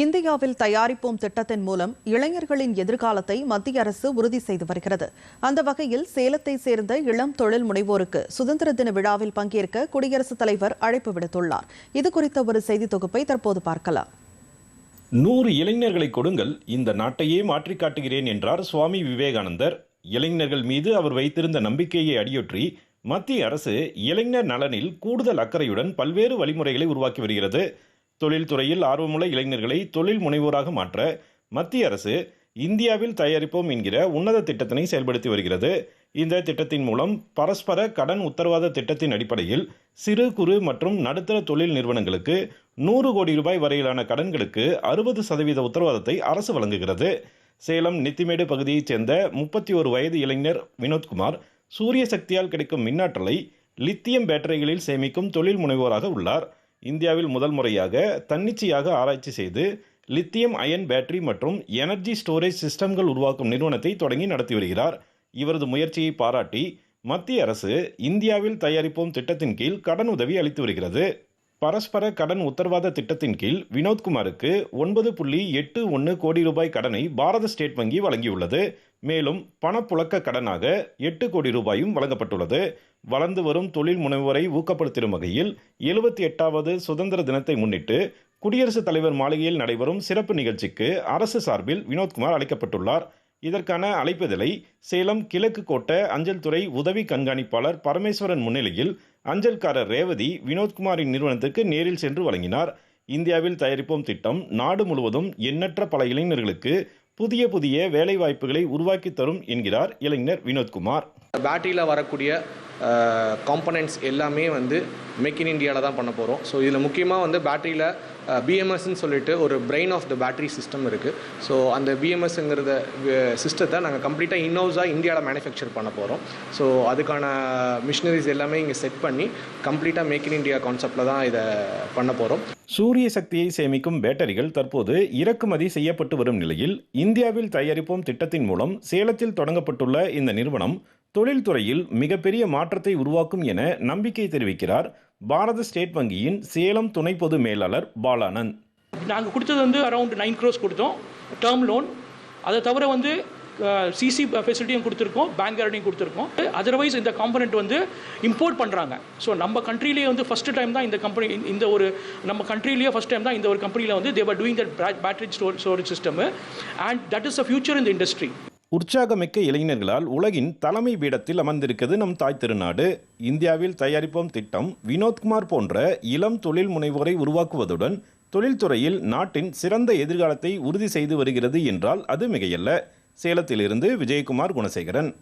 இந்தியாவில் தயாரிப்போம் திட்டத்தின் மூலம் இளைஞர்களின் எதிர்காலத்தை மத்திய அரசு உறுதி செய்து வருகிறது. அந்த வகையில் சேலத்தை சேர்ந்த இளம் தொழில் முனைவோருக்கு சுதந்திர தின விழாவில் பங்கேற்க குடியரசுத் தலைவர் அழைப்பு விடுத்துள்ளார். இது குறித்த ஒரு செய்தி தொகுப்பை தற்போது பார்க்கலாம். நூறு இளைஞர்களை கொடுங்கள் இந்த நாட்டையே மாற்றி காட்டுகிறேன் என்றார் சுவாமி விவேகானந்தர். இளைஞர்கள் மீது அவர் வைத்திருந்த நம்பிக்கையை அடியொற்றி மத்திய அரசு இளைஞர் நலனில் கூடுதல் அக்கறையுடன் பல்வேறு வழிமுறைகளை உருவாக்கி வருகிறது. தொழில்துறையில் ஆர்வமுள்ள இளைஞர்களை தொழில் முனைவோராக மாற்ற மத்திய அரசு இந்தியாவில் தயாரிப்போம் என்கிற உன்னத திட்டத்தினை செயல்படுத்தி வருகிறது. இந்த திட்டத்தின் மூலம் பரஸ்பர கடன் உத்தரவாத திட்டத்தின் அடிப்படையில் சிறு குறு மற்றும் நடுத்தர தொழில் நிறுவனங்களுக்கு நூறு கோடி ரூபாய் வரையிலான கடன்களுக்கு அறுபது சதவீத உத்தரவாதத்தை அரசு வழங்குகிறது. சேலம் நித்திமேடு பகுதியைச் சேர்ந்த முப்பத்தி ஒரு வயது இளைஞர் வினோத்குமார் சூரிய சக்தியால் கிடைக்கும் மின்னாற்றலை லித்தியம் பேட்டரிகளில் சேமிக்கும் தொழில் முனைவோராக உள்ளார். இந்தியாவில் முதல் முறையாக தன்னிச்சையாக ஆராய்ச்சி செய்து லித்தியம் அயன் பேட்டரி மற்றும் எனர்ஜி ஸ்டோரேஜ் சிஸ்டம்கள் உருவாக்கும் நிறுவனத்தை தொடங்கி நடத்தி வருகிறார். இவரது முயற்சியை பாராட்டி மத்திய அரசு இந்தியாவில் தயாரிப்போம் திட்டத்தின் கீழ் கடன் உதவி அளித்து வருகிறது. பரஸ்பர கடன் உத்தரவாத திட்டத்தின் கீழ் வினோத்குமாருக்கு ஒன்பது புள்ளி எட்டு ஒன்று கோடி ரூபாய் கடனை பாரத ஸ்டேட் வங்கி வழங்கியுள்ளது. மேலும் பணப்புழக்க கடனாக எட்டு கோடி ரூபாயும் வழங்கப்பட்டுள்ளது. வளர்ந்து வரும் தொழில் முனைவோரை ஊக்கப்படுத்தும் வகையில் எழுபத்தி எட்டாவது சுதந்திர தினத்தை முன்னிட்டு குடியரசுத் தலைவர் மாளிகையில் நடைபெறும் சிறப்பு நிகழ்ச்சிக்கு அரசு சார்பில் வினோத்குமார் அழைக்கப்பட்டுள்ளார். இதற்கான அழைப்பிதழை சேலம் கிழக்கு கோட்ட அஞ்சல் துறை உதவி கண்காணிப்பாளர் பரமேஸ்வரன் முன்னிலையில் அஞ்சல்காரர் ரேவதி வினோத்குமாரின் நிறுவனத்திற்கு நேரில் சென்று வழங்கினார். இந்தியாவில் தயாரிப்போம் திட்டம் நாடு முழுவதும் எண்ணற்ற பல இளைஞர்களுக்கு புதிய புதிய வேலைவாய்ப்புகளை உருவாக்கி தரும் என்கிறார் இளைஞர் வினோத்குமார். பேட்டரியில் வரக்கூடிய காம்பனண்ட்ஸ் எல்லாமே வந்து மேக் இன் இண்டியாவில் தான் பண்ண போகிறோம் ஸோ இதில் முக்கியமாக வந்து பேட்டரியில் பிஎம்எஸ்ன்னு சொல்லிட்டு ஒரு brain of the battery system இருக்குது ஸோ அந்த பிஎம்எஸ்ங்கிறத சிஸ்டத்தை நாங்கள் கம்ப்ளீட்டாக இன்னோஸாக இந்தியாவில் மேனுஃபேக்சர் பண்ண போகிறோம் ஸோ அதுக்கான மிஷினரிஸ் எல்லாமே இங்கே செட் பண்ணி கம்ப்ளீட்டாக மேக் இன் இந்தியா கான்செப்டில் தான் இதை பண்ண போகிறோம் சூரிய சக்தியை சேமிக்கும் பேட்டரிகள் தற்போது இறக்குமதி செய்யப்பட்டு வரும் நிலையில் இந்தியாவில் தயாரிப்போம் திட்டத்தின் மூலம் சேலத்தில் தொடங்கப்பட்டுள்ள இந்த நிறுவனம் தொழில்துறையில் மிகப்பெரிய மாற்றத்தை உருவாக்கும் என நம்பிக்கை தெரிவிக்கிறார் பாரத ஸ்டேட் வங்கியின் சேலம் துணை பொது மேலாளர் பாலானந்த். நாங்கள் கொடுத்தது வந்து அரௌண்ட் நைன் க்ரோஸ் கொடுத்தோம். டேர்ம் லோன் அதை தவிர வந்து சிசி ஃபெசிலிட்டியும் கொடுத்துருக்கோம். பேங்க் கேரண்டியும் கொடுத்துருக்கோம். அதர்வைஸ் இந்த காம்பனண்ட் வந்து இம்போர்ட் பண்ணுறாங்க ஸோ நம்ம கண்ட்ரிலேயே வந்து ஃபஸ்ட்டு டைம் தான் இந்த கம்பெனி இந்த ஒரு நம்ம கண்ட்ரிலேயே ஃபஸ்ட் டைம் தான் இந்த ஒரு கம்பெனியில் வந்து they are doing that battery store storage system and that is a future இந்த இண்டஸ்ட்ரி உற்சாகமிக்க இளைஞர்களால் உலகின் தலைமை பீடத்தில் அமர்ந்திருக்கிறது நம் தாய் திருநாடு. இந்தியாவில் தயாரிப்போம் திட்டம் வினோத்குமார் போன்ற இளம் தொழில் முனைவோரை உருவாக்குவதுடன் தொழில்துறையில் நாட்டின் சிறந்த எதிர்காலத்தை உறுதி செய்து வருகிறது என்றால் அது மிகையல்ல. சேலத்திலிருந்து விஜயகுமார் குணசேகரன்.